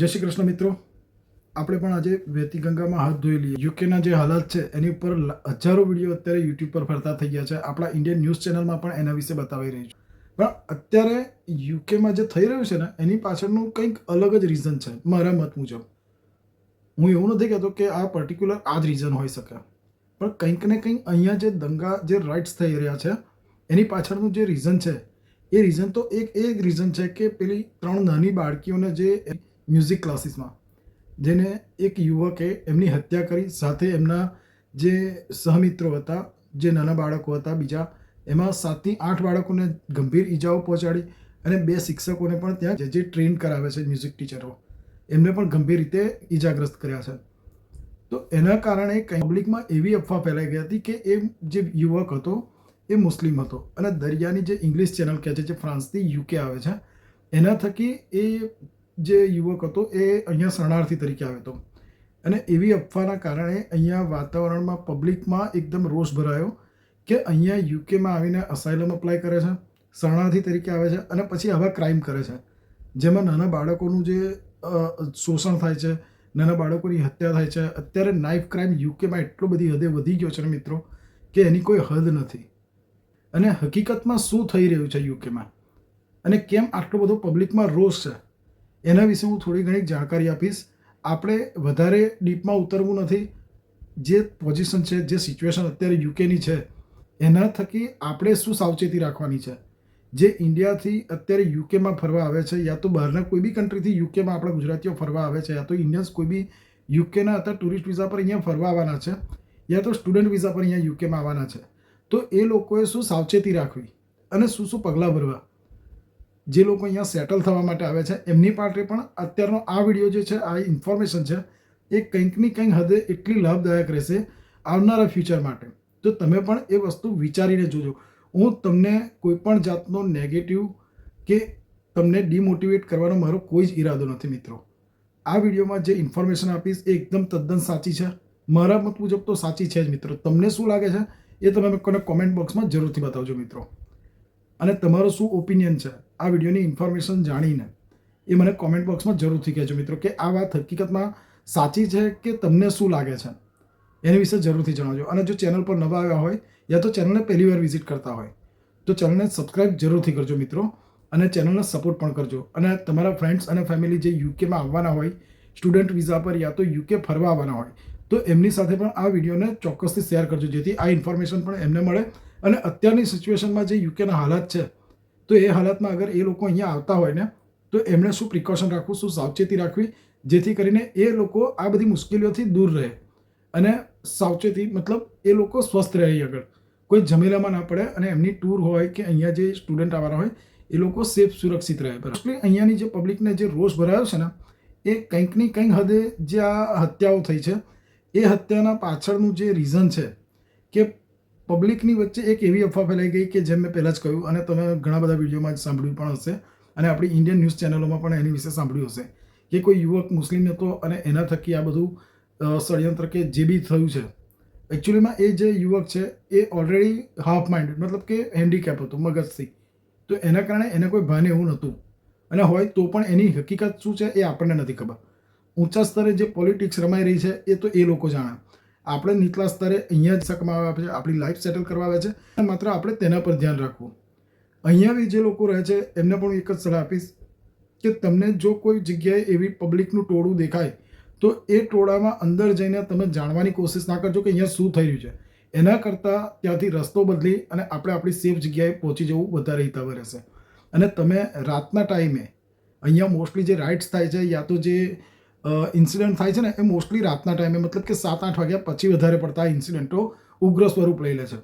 જય શ્રી કૃષ્ણ મિત્રો. આપણે પણ આજે વેતી ગંગામાં હાથ ધોઈ લઈએ. યુકેના જે હાલત છે, એની ઉપર હજારો વીડિયો અત્યારે યુટ્યુબ પર ફરતા થઈ ગયા છે. આપણા ઇન્ડિયન ન્યૂઝ ચેનલમાં પણ એના વિશે બતાવી રહી છું. પણ અત્યારે યુકેમાં જે થઈ રહ્યું છે ને, એની પાછળનું કંઈક અલગ જ રીઝન છે, મારા મત મુજબ. હું એવું નથી કહેતો કે આ પર્ટિક્યુલર આ જ રીઝન હોઈ શકે. પણ કંઈક ને કંઈક અહીંયા જે દંગા, જે રાઇટ્સ થઈ રહ્યા છે, એની પાછળનું જે રીઝન છે, એ રીઝન તો એક એ રીઝન છે કે પેલી ત્રણ નાની બાળકીઓને જે મ્યુઝિક ક્લાસીસમાં જેને એક યુવકે એમની હત્યા કરી, સાથે એમના જે સહમિત્રો હતા, જે નાના બાળકો હતા બીજા, એમાં સાતથી આઠ બાળકોને ગંભીર ઈજાઓ પહોંચાડી અને બે શિક્ષકોને પણ ત્યાં જે જે ટ્રેન કરાવે છે મ્યુઝિક ટીચરો એમને પણ ગંભીર રીતે ઈજાગ્રસ્ત કર્યા છે. તો એના કારણે પબ્લિકમાં એવી અફવા ફેલાઈ ગઈ હતી કે એ જે યુવક હતો, એ મુસ્લિમ હતો અને દરિયાની જે ઇંગ્લિશ ચેનલ કહે છે જે ફ્રાન્સથી યુકે આવે છે, એના થકી એ જે યુવક હતો એ અહીંયા શરણાર્થી તરીકે આવ્યો હતો અને એવી અફવાના કારણે અહીંયા વાતાવરણમાં પબ્લિકમાં એકદમ રોષ ભરાયો કે અહીંયા યુકેમાં આવીને અસાઇલમ અપ્લાય કરે છે, શરણાર્થી તરીકે આવે છે અને પછી આવા ક્રાઇમ કરે છે. જેમાં નાના બાળકોનું જે શોષણ થાય છે, નાના બાળકોની હત્યા થાય છે, અત્યારે નાઇફ ક્રાઇમ યુકેમાં એટલો બધી હદે વધી ગયો છે ને મિત્રો કે એની કોઈ હદ નથી. અને હકીકતમાં શું થઈ રહ્યું છે યુકેમાં? અને કેમ આટલો બધો પબ્લિકમાં રોષ છે? એના વિશે હું થોડી ઘણી જાણકારી આપીશ. આપણે વધારે ડીપમાં ઉતરવું નથી. જે પોઝિશન છે, જે સિચ્યુએશન અત્યારે યુકેની છે, એના થકી આપણે શું સાવચેતી રાખવાની છે? જે ઇન્ડિયાથી અત્યારે યુકેમાં ફરવા આવે છે, યા તો બહારના કોઈ બી કન્ટ્રીથી યુકેમાં આપણા ગુજરાતીઓ ફરવા આવે છે, યા તો ઇન્ડિયન્સ કોઈ બી યુકેના અથવા ટુરિસ્ટ વિઝા પર અહીંયા ફરવા આવવાના છે, યા તો સ્ટુડન્ટ વિઝા પર અહીંયા યુકેમાં આવવાના છે. તો એ લોકોએ શું સાવચેતી રાખવી? અને શું શું પગલાં ભરવા? જે લોકો અહીંયા સેટલ થવા માટે આવે છે, એમની પાસે પણ અત્યારનો આ વીડિયો જે છે, આ ઇન્ફોર્મેશન છે, એ કંઈકની કંઈક હદે એટલી લાભદાયક રહેશે આવનારા ફ્યુચર માટે. તો તમે પણ એ વસ્તુ વિચારીને જોજો. હું તમને કોઈ પણ જાતનો નેગેટિવ કે તમને ડિમોટિવેટ કરવાનો મારો કોઈ જ ઈરાદો નથી મિત્રો. આ વિડીયોમાં જે ઇન્ફોર્મેશન આપીશ એ એકદમ તદ્દન સાચી છે. મારા મત મુજબ તો સાચી છે જ મિત્રો. તમને શું લાગે છે એ તમે મને કોમેન્ટ બોક્સમાં જરૂરથી બતાવજો મિત્રો. અને તમારો શું ઓપિનિયન છે? આ વિડીયોની ઇન્ફોર્મેશન જાણીને એ મને કોમેન્ટ બોક્સમાં જરૂરથી કહેજો મિત્રો કે આ વાત હકીકતમાં સાચી છે કે તમને શું લાગે છે? એની વિશે જરૂરથી જણાવજો. અને જો ચેનલ પર નવા આવ્યા હોય યા તો ચેનલને પહેલી વાર વિઝિટ કરતા હોય તો ચેનલને સબસ્ક્રાઇબ જરૂરથી કરજો મિત્રો અને ચેનલને સપોર્ટ પણ કરજો. અને તમારા ફ્રેન્ડ્સ અને ફેમિલી જે યુકેમાં આવવાના હોય સ્ટુડન્ટ વિઝા પર યા તો યુકે ફરવા આવવાના હોય, તો એમની સાથે પણ આ વિડીયોને ચોક્કસથી શેર કરજો. જેથી આ ઇન્ફોર્મેશન પણ એમને મળે. અને અત્યારની સિચ્યુએશનમાં જે યુકેના હાલાત છે તો એ હાલતમાં અગર એ લોકો અહીંયા આવતા હોય ને, તો એમણે શું પ્રિકોશન રાખવું, શું સાવચેતી રાખવી, જેથી કરીને એ લોકો આ બધી મુશ્કેલીઓથી દૂર રહે. અને સાવચેતી મતલબ એ લોકો સ્વસ્થ રહે આગળ. કોઈ ઝમેલામાં ના પડે અને એમની ટૂર હોય કે અહીંયા જે સ્ટુડન્ટ આવવાના હોય, એ લોકો સેફ સુરક્ષિત રહે. બરાબર. અહીંયાની જે પબ્લિકને જે રોષ ભરાયો છે ને, એ કંઈકની કંઈક હદે જે આ હત્યાઓ થઈ છે, એ હત્યાના પાછળનું જે રીઝન છે કે પબ્લિકની વચ્ચે એક એવી અફવા ફેલાઈ ગઈ કે જેમ મેં પહેલાં જ કહ્યું અને તમે ઘણા બધા વિડીયોમાં જ સાંભળ્યું પણ હશે અને આપણી ઇન્ડિયન ન્યૂઝ ચેનલોમાં પણ એની વિશે સાંભળ્યું હશે કે કોઈ યુવક મુસ્લિમ હતો અને એના થકી આ બધું ષડયંત્ર કે જે બી થયું છે. એકચ્યુઅલીમાં એ જે યુવક છે એ ઓલરેડી હાફ માઇન્ડ મતલબ કે હેન્ડીકેપ હતો, મગજથી. તો એના કારણે એને કોઈ ભાન એવું નહોતું. અને હોય તો પણ એની હકીકત શું છે એ આપણને નથી ખબર. ઊંચા સ્તરે જે પોલિટિક્સ રમાઈ રહી છે એ તો એ લોકો જાણે. આપણે નીચલા સ્તરે અહીંયા જ કમાવા આવે છે, આપણી લાઈફ સેટલ કરવા આવે છે. માત્ર આપણે તેના પર ધ્યાન રાખવું. અહીંયા બી જે લોકો રહે છે, એમને પણ એક જ સલાહ આપીશ કે તમને જો કોઈ જગ્યાએ એવી પબ્લિકનું ટોળું દેખાય, તો એ ટોળામાં અંદર જઈને તમે જાણવાની કોશિશ ના કરજો કે અહીંયા શું થઈ રહ્યું છે. એના કરતાં ત્યાંથી રસ્તો બદલી અને આપણે આપણી સેફ જગ્યાએ પહોંચી જવું વધારે હિતાવ રહેશે. અને તમે રાતના ટાઈમે અહીંયા મોસ્ટલી જે રાઇડ્સ થાય છે, યા તો જે ઇન્સિડન્ટ થાય છે ને, એ મોસ્ટલી રાતના ટાઈમે મતલબ કે સાત, આઠ વાગ્યા પછી વધારે પડતા ઇન્સિડન્ટો ઉગ્ર સ્વરૂપ લઈ લે છે.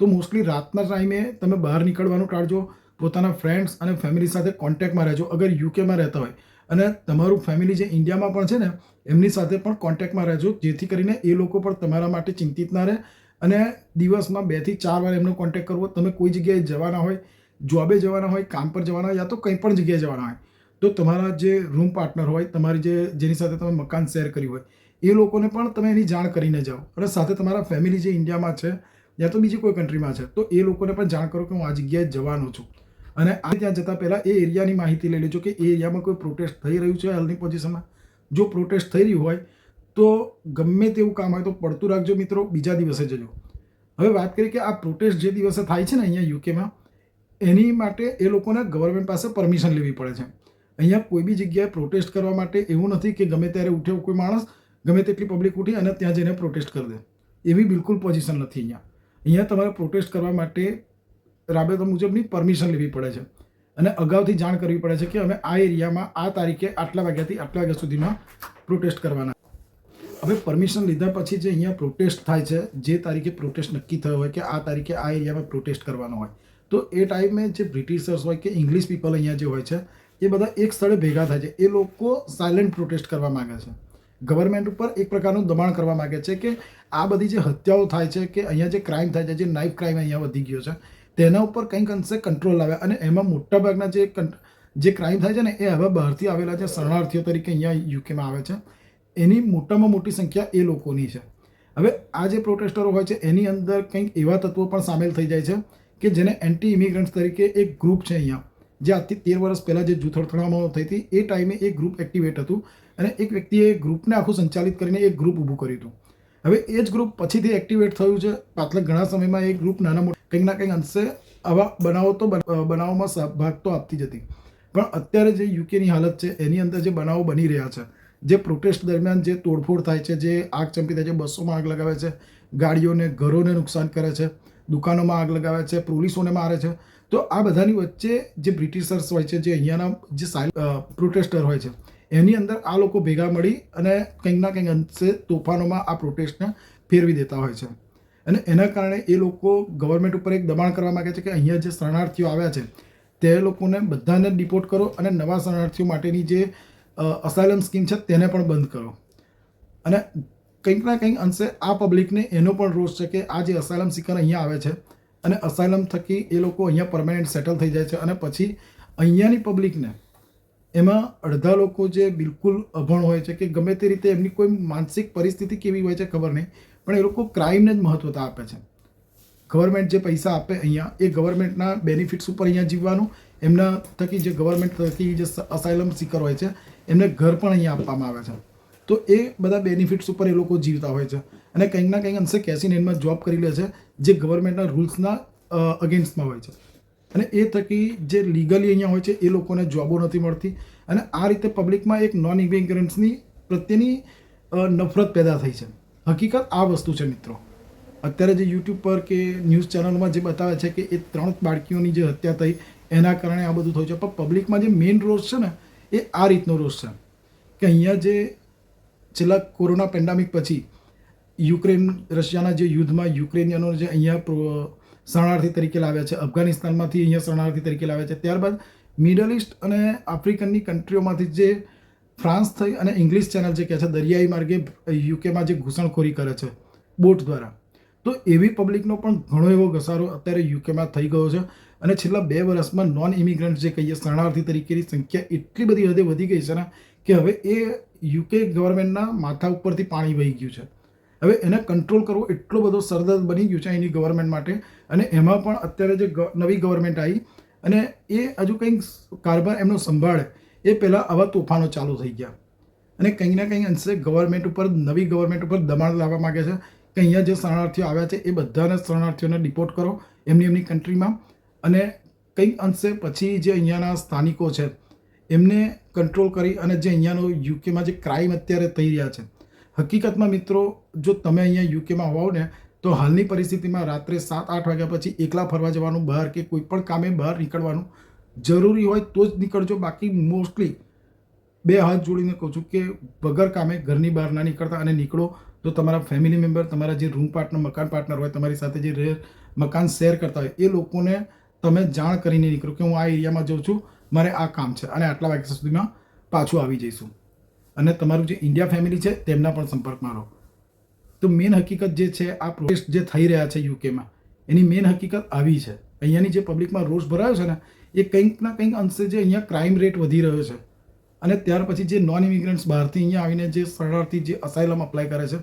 તો મોસ્ટલી રાતના ટાઈમે તમે બહાર નીકળવાનું ટાળજો, પોતાના ફ્રેન્ડ્સ અને ફેમિલી સાથે કોન્ટેક્ટમાં રહેજો. અગર યુકેમાં રહેતા હોય. અને તમારું ફેમિલી જે ઇન્ડિયામાં પણ છે ને, એમની સાથે પણ કોન્ટેક્ટમાં રહેજો, જેથી કરીને એ લોકો પણ તમારા માટે ચિંતિત ના રહે. અને દિવસમાં બેથી ચાર વાર એમનો કોન્ટેક્ટ કરવો. તમે કોઈ જગ્યાએ જવાના હોય જોબે જવાના હોય, કામ પર જવાના હોય, યા તો કંઈ પણ જગ્યાએ જવાના હોય તો તમારા જે રૂમ પાર્ટનર હોય, તમારી જે, જેની સાથે તમે મકાન શેર કર્યું હોય, એ લોકોને પણ તમે એની જાણ કરીને જાઓ. અને સાથે તમારા ફેમિલી જે ઇન્ડિયામાં છે, યા તો બીજી કોઈ કન્ટ્રીમાં છે, તો એ લોકોને પણ જાણ કરો કે હું આ જગ્યાએ જવાનો છું. અને આ ત્યાં જતાં પહેલાં એ એરિયાની માહિતી લઈ લેજો કે એ એરિયામાં કોઈ પ્રોટેસ્ટ થઈ રહ્યું છે હાલની પોઝિશનમાં જો પ્રોટેસ્ટ થઈ રહ્યું હોય, તો ગમે તેવું કામ હોય તો પડતું રાખજો મિત્રો, બીજા દિવસે જજો. હવે વાત કરીએ કે આ પ્રોટેસ્ટ જે દિવસે થાય છે ને અહીંયા યુકેમાં એની માટે એ લોકોને ગવર્મેન્ટ પાસે પરમિશન લેવી પડે છે. અહીંયા કોઈ બી જગ્યાએ પ્રોટેસ્ટ કરવા માટે એવું નથી કે ગમે ત્યારે ઉઠ્યો કોઈ માણસ, ગમે તેટલી પબ્લિક ઉઠી અને ત્યાં જઈને પ્રોટેસ્ટ કરી દે. એવી બિલકુલ પોઝિશન નથી અહીંયા. અહીંયા તમારે પ્રોટેસ્ટ કરવા માટે રાબેતા મુજબની પરમિશન લેવી પડે છે. અને અગાઉથી જાણ કરવી પડે છે કે અમે આ એરિયામાં આ તારીખે આટલા વાગ્યાથી આટલા વાગ્યા સુધીમાં પ્રોટેસ્ટ કરવાના. હવે પરમિશન લીધા પછી જે અહીંયા પ્રોટેસ્ટ થાય છે, જે તારીખે પ્રોટેસ્ટ નક્કી થયો હોય કે આ તારીખે આ એરિયામાં પ્રોટેસ્ટ કરવાનો હોય. તો એ ટાઈમે જે બ્રિટિશર્સ હોય કે ઇંગ્લિશ પીપલ અહીંયા જે હોય છે એ બધા એક સ્થળે ભેગા થાય છે. એ લોકો સાયલેન્ટ પ્રોટેસ્ટ કરવા માગે છે. ગવર્મેન્ટ ઉપર એક પ્રકારનું દબાણ કરવા માગે છે કે આ બધી જે હત્યાઓ થાય છે કે અહીંયા જે ક્રાઇમ થાય છે, જે નાઇફ ક્રાઇમ અહીંયા વધી ગયો છે, તેના ઉપર કંઈક અંશે કંટ્રોલ આવે અને એમાં મોટાભાગના જે જે ક્રાઇમ થાય છે ને, એ હવે બહારથી આવેલા જે શરણાર્થીઓ તરીકે અહીંયા યુકેમાં આવે છે. એની મોટામાં મોટી સંખ્યા એ લોકોની છે. હવે આ જે પ્રોટેસ્ટરો હોય છે, એની અંદર કંઈક એવા તત્વો પણ સામેલ થઈ જાય છે કે જેને એન્ટી ઇમિગ્રન્ટ્સ તરીકે એક ગ્રુપ છે અહીંયા. જે આજથી તેર વર્ષ પહેલાં જે જૂથ અથડામણો થઈ હતી, એ ટાઈમે એ ગ્રુપ એક્ટિવેટ હતું અને એક વ્યક્તિએ ગ્રુપને આખું સંચાલિત કરીને એક ગ્રુપ ઊભું કર્યું હતું. હવે એ જ ગ્રુપ પછીથી એક્ટિવેટ થયું છે. પાછલા ઘણા સમયમાં એ ગ્રુપ નાના મોટા કંઈક ના કંઈક અંશે આવા બનાવો તો બનાવોમાં સહભાગ તો આપતી જ હતી. પણ અત્યારે જે યુકેની હાલત છે, એની અંદર જે બનાવો બની રહ્યા છે, જે પ્રોટેસ્ટ દરમિયાન જે તોડફોડ થાય છે, જે આગ ચંપી થાય છે, બસોમાં આગ લગાવે છે, ગાડીઓને, ઘરોને નુકસાન કરે છે, દુકાનોમાં આગ લગાવે છે, પોલીસોને મારે છે તો આ બધાની વચ્ચે જે બ્રિટિશર્સ હોય છે, જે અહીંયાના જે પ્રોટેસ્ટર હોય છે, એની અંદર આ લોકો ભેગા મળી અને કંઈક ના કંઈક અંશે તોફાનોમાં આ પ્રોટેસ્ટને ફેરવી દેતા હોય છે. અને એના કારણે એ લોકો ગવર્મેન્ટ ઉપર એક દબાણ કરવા માગે છે કે અહીંયા જે શરણાર્થીઓ આવ્યા છે, તે લોકોને બધાને ડિપોર્ટ કરો અને નવા શરણાર્થીઓ માટેની જે અસાયલમ સ્કીમ છે, તેને પણ બંધ કરો. અને કંઈક ના કંઈક અંશે આ પબ્લિકને એનો પણ રોષ છે કે આ જે અસાયલમ સિકર અહીંયા આવે છે અને અસાયલમ થકી એ લોકો અહીંયા પરમાનન્ટ સેટલ થઈ જાય છે અને પછી અહીંયાની પબ્લિકને એમાં અડધા લોકો જે બિલકુલ અભણ હોય છે કે ગમે તે રીતે એમની કોઈ માનસિક પરિસ્થિતિ કેવી હોય છે ખબર નહીં, પણ એ લોકો ક્રાઇમને જ મહત્વતા આપે છે. ગવર્મેન્ટ જે પૈસા આપે અહીંયા, એ ગવર્મેન્ટના બેનિફિટ્સ ઉપર અહીંયા જીવવાનું, એમના થકી જે ગવર્મેન્ટ થકી જે અસાયલમ સિકર હોય છે, એમને ઘર પણ અહીંયા આપવામાં આવે છે. તો એ બધા બેનિફિટ્સ ઉપર એ લોકો જીવતા હોય છે. અને કંઈક ના કંઈક અંશે કેસીનેનમાં જોબ કરી લે છે, જે ગવર્મેન્ટના રૂલ્સના અગેન્સ્ટમાં હોય છે. અને એ થકી જે લીગલી અહીંયા હોય છે, એ લોકોને જોબો નથી મળતી. અને આ રીતે પબ્લિકમાં એક નોન ઇમિગ્રન્ટ્સની પ્રત્યેની નફરત પેદા થઈ છે. હકીકત આ વસ્તુ છે મિત્રો. અત્યારે જે યુટ્યુબ પર કે ન્યૂઝ ચેનલમાં જે બતાવે છે કે એ ત્રણ બાળકીઓની જે હત્યા થઈ, એના કારણે આ બધું થયું છે. પણ પબ્લિકમાં જે મેઇન રોષ છે ને, એ આ રીતનો રોષ છે. કે અહીંયા જે છેલ્લા કોરોના પેન્ડામિક પછી યુક્રેન, રશિયાના જે યુદ્ધમાં યુક્રેનિયનો જે અહીંયા શરણાર્થી તરીકે લાવ્યા છે, અફઘાનિસ્તાનમાંથી અહીંયા શરણાર્થી તરીકે લાવ્યા છે, ત્યારબાદ મિડલ ઇસ્ટ અને આફ્રિકનની કન્ટ્રીઓમાંથી જે ફ્રાન્સ થઈ અને ઇંગ્લિશ ચેનલ જે કહે છે, દરિયાઈ માર્ગે યુકેમાં જે ઘૂસણખોરી કરે છે, બોટ દ્વારા. તો એવી પબ્લિકનો પણ ઘણો એવો ઘસારો અત્યારે યુકેમાં થઈ ગયો છે અને છેલ્લા બે વર્ષમાં નોન ઇમિગ્રન્ટ જે કહીએ, શરણાર્થી તરીકેની સંખ્યા એટલી બધી હદે વધી ગઈ છે ને, કે હવે એ યુકે ગવર્મેન્ટના માથા ઉપરથી પાણી વહી ગયું છે. હવે એને કંટ્રોલ કરવો એટલો બધો સરદર્દ બની ગયું છે એની ગવર્મેન્ટ માટે. અને એમાં પણ અત્યારે જે નવી ગવર્મેન્ટ આવી અને એ હજુ કંઈક કારભાર એમનો સંભાળે, એ પહેલાં આવા તોફાનો ચાલુ થઈ ગયા. અને કંઈ ના કંઈ અંશે ગવર્મેન્ટ ઉપર, નવી ગવર્મેન્ટ ઉપર દબાણ લાવવા માગે છે. કે અહીંયા જે શરણાર્થીઓ આવ્યા છે, એ બધાને શરણાર્થીઓને ડિપોર્ટ કરો એમની એમની કન્ટ્રીમાં અને કંઈક અંશે પછી જે અહીંયાના સ્થાનિકો છે, એમને કંટ્રોલ કરી અને જે અહીંયાનો યુકેમાં જે ક્રાઇમ અત્યારે થઈ રહ્યા છે હકીકતમાં મિત્રો, જો તમે અહીંયા યુકેમાં હોવ ને, તો હાલની પરિસ્થિતિમાં રાત્રે સાત, આઠ વાગ્યા પછી એકલા ફરવા જવાનું, બહાર કે કોઈ પણ કામે બહાર નીકળવાનું જરૂરી હોય તો જ નીકળજો. બાકી મોસ્ટલી બે હાથ જોડીને કહું છું કે વગર કામે ઘરની બહાર ના નીકળતા અને નીકળો તો તમારા ફેમિલી મેમ્બર તમારા જે રૂમ પાર્ટનર મકાન પાર્ટનર હોય, તમારી સાથે જે રહે, મકાન શેર કરતા હોય, એ લોકોને તમે જાણ કરીને નીકળો કે હું આ એરિયામાં જાઉં છું, મારે આ કામ છે અને આટલા વાગ્યા સુધીમાં પાછું આવી જઈશું. અને તમારું જે ઇન્ડિયા ફેમિલી છે, તેમના પણ સંપર્કમાં રહો. તો મેઇન હકીકત જે છે, આ પ્રોટેસ્ટ જે થઈ રહ્યા છે યુકેમાં એની મેઇન હકીકત આવી છે. અહીંયાની જે પબ્લિકમાં રોષ ભરાયો છે ને, એ કંઈક ના કંઈક અંશે જે અહીંયા ક્રાઇમ રેટ વધી રહ્યો છે. અને ત્યાર પછી જે નોન ઇમિગ્રન્ટ્સ બહારથી અહીંયા આવીને જે શરણાર્થી જે અસાયલમ અપ્લાય કરે છે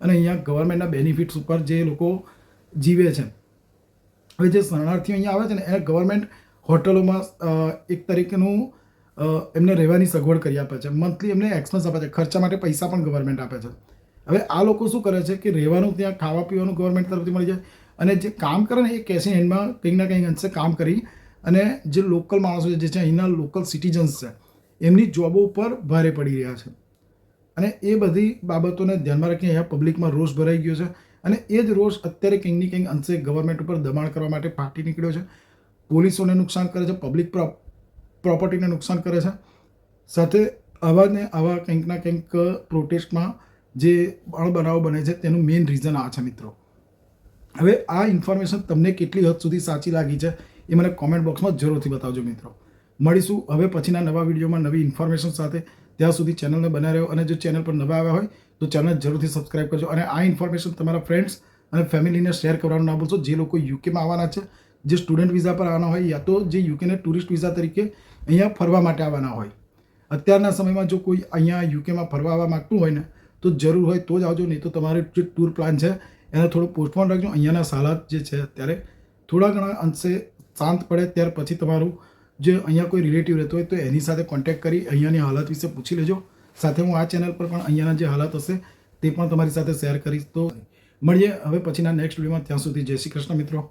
અને અહીંયા ગવર્મેન્ટના બેનિફિટ્સ ઉપર જે લોકો જીવે છે. હવે જે શરણાર્થીઓ અહીંયા આવે છે ને એને ગવર્મેન્ટ હોટલોમાં એક તરીકેનું એમને રહેવાની સગવડ કરી આપે છે. મંથલી એમને એક્સપેન્સ આપે છે. ખર્ચા માટે પૈસા પણ ગવર્મેન્ટ આપે છે. હવે આ લોકો શું કરે છે કે રહેવાનું ત્યાં ખાવા પીવાનું ગવર્મેન્ટ તરફથી મળી જાય અને જે કામ કરે ને એ કેશ હેન્ડમાં કંઈક ના કંઈક અંશે કામ કરી અને જે લોકલ માણસો છે, જે છે અહીંના લોકલ સિટીઝન્સ છે, એમની જોબો ઉપર ભારે પડી રહ્યા છે. અને એ બધી બાબતોને ધ્યાનમાં રાખીને અહીંયા પબ્લિકમાં રોષ ભરાઈ ગયો છે અને એ જ રોષ અત્યારે કંઈકની કંઈક અંશે ગવર્મેન્ટ ઉપર દબાણ કરવા માટે ફાટી નીકળ્યો છે. પોલીસોને નુકસાન કરે છે પબ્લિક પ્રોપર્ટીને નુકસાન કરે છે. સાથે આવા ને આવા કંઈક ના કંઈક પ્રોટેસ્ટમાં જે બનાવો બને છે, તેનું મેઇન રીઝન આ છે મિત્રો. હવે આ ઇન્ફોર્મેશન તમને કેટલી હદ સુધી સાચી લાગી છે, એ મને કોમેન્ટ બોક્સમાં જરૂરથી બતાવજો મિત્રો. મળીશું હવે પછીના નવા વિડીયોમાં નવી ઇન્ફોર્મેશન સાથે. ત્યાં સુધી ચેનલને બનાવી રહ્યો અને જો ચેનલ પર નવા આવ્યા હોય, તો ચેનલ જરૂરથી સબસ્ક્રાઇબ કરજો અને આ ઇન્ફોર્મેશન તમારા ફ્રેન્ડ્સ અને ફેમિલીને શેર કરવાનું ના ભૂલશો. જે લોકો યુકેમાં આવવાના છે, જે સ્ટુડન્ટ વિઝા પર આવવાના હોય, યા તો જે યુકેને ટુરિસ્ટ વિઝા તરીકે અહીંયા ફરવા માટે આવવાના હોય. અત્યારના સમયમાં જો કોઈ અહીંયા યુકેમાં ફરવા આવવા માગતું હોય ને, તો જરૂર હોય તો જ આવજો, નહીં તો તમારે જે ટૂર પ્લાન છે, એને થોડું પોસ્ટપોન રાખજો. અહીંયાના હાલાત જે છે, અત્યારે થોડા ઘણા અંશે શાંત પડે, ત્યાર પછી તમારું જે અહીંયા કોઈ રિલેટિવ રહેતો હોય તો એની સાથે કોન્ટેક્ટ કરી અહીંયાની હાલત વિશે પૂછી લેજો. સાથે હું આ ચેનલ પર પણ અહીંયાના જે હાલત હશે, તે પણ તમારી સાથે શેર કરીશ તો. મળીએ હવે પછીના નેક્સ્ટ વિડીયોમાં ત્યાં સુધી જય શ્રી કૃષ્ણ મિત્રો.